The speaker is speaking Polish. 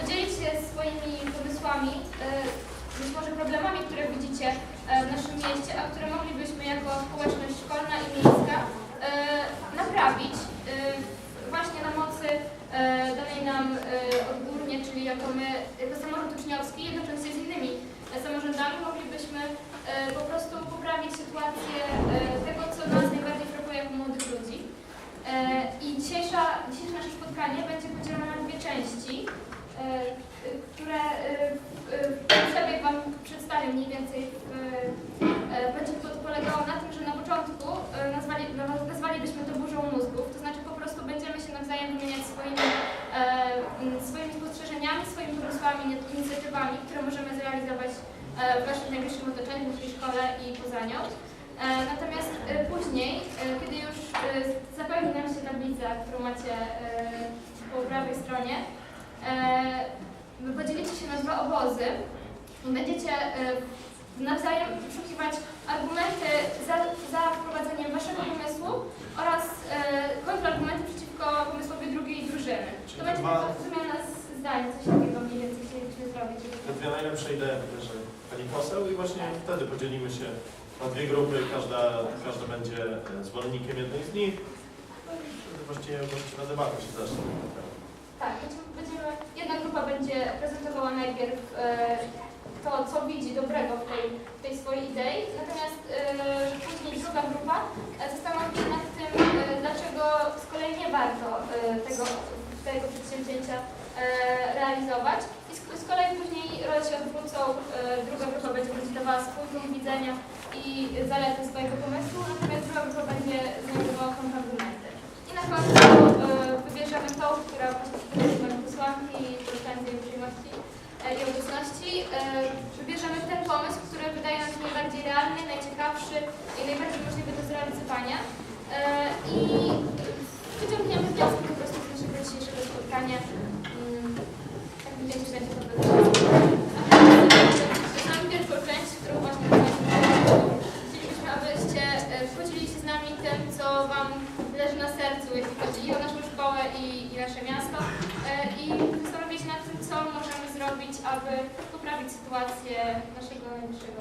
podzielić się swoimi pomysłami, e, w naszym mieście, a które moglibyśmy jako społeczność szkolna i miejska e, naprawić e, właśnie na mocy danej nam odgórnie, czyli jako my, jako samorząd uczniowski, jednocześnie z innymi samorządami moglibyśmy po prostu poprawić sytuację tego, co nas najbardziej frapuje jako młodych ludzi. I dzisiejsze nasze spotkanie będzie podzielone na dwie części, e, e, które e, e, ten przebieg Wam przedstawię mniej więcej. W, e, będzie po- polegało na tym, że na początku e, nazwali, no- nazwalibyśmy to burzą mózgów, to znaczy po prostu będziemy się nawzajem wymieniać swoimi, e, m, swoimi spostrzeżeniami, swoimi pomysłami, inicjatywami, które możemy zrealizować e, w Waszym najbliższym otoczeniu, w Waszej szkole i poza nią. E, Natomiast później, kiedy już zapełni nam się tablica, którą macie po prawej stronie, podzielicie się na dwa obozy i będziecie nawzajem wyszukiwać argumenty za, za wprowadzeniem waszego pomysłu oraz e, kontrargumenty przeciwko pomysłowi drugiej drużyny. Czyli To będzie dwa- taka wymiana z zdań, coś takiego mniej więcej chcielibyśmy zrobić. Te dwie najlepsze idee wybierze pani poseł i właśnie wtedy podzielimy się na dwie grupy, każda, każda będzie e, zwolennikiem jednej z nich. No i wtedy właściwie właściwa debata się zacznie. Tak, będziemy, jedna grupa będzie prezentowała najpierw e, to, co widzi dobrego w tej, w tej swojej idei, natomiast e, później druga grupa zastanowi się nad tym, dlaczego z kolei nie warto tego, tego przedsięwzięcia e, realizować. I z, z kolei później role się odwrócą, e, druga grupa będzie prezentowała swój punkt widzenia i zalety swojego pomysłu, natomiast druga grupa będzie znajdowała kontrargumenty. I na końcu e, wybierzemy tą, która właśnie posłanki i korzystając z jej uprzejmości e, i obecności, e, wybierzemy ten pomysł, który wydaje nam się najbardziej realny, najciekawszy i najbardziej możliwy do zrealizowania. I wyciągniemy wnioski po prostu z naszego dzisiejszego spotkania. Mm, Tak mniej więcej będzie to wyglądało. Zaczynamy pierwszą część, którą właśnie Państwu Chcielibyśmy, abyście e, podzielili się z nami tym, co Wam leży na sercu, jeśli chodzi i o naszą szkołę, i, i nasze miasto. E, I zastanowili się nad tym, co możemy zrobić, aby poprawić sytuację naszego najbliższego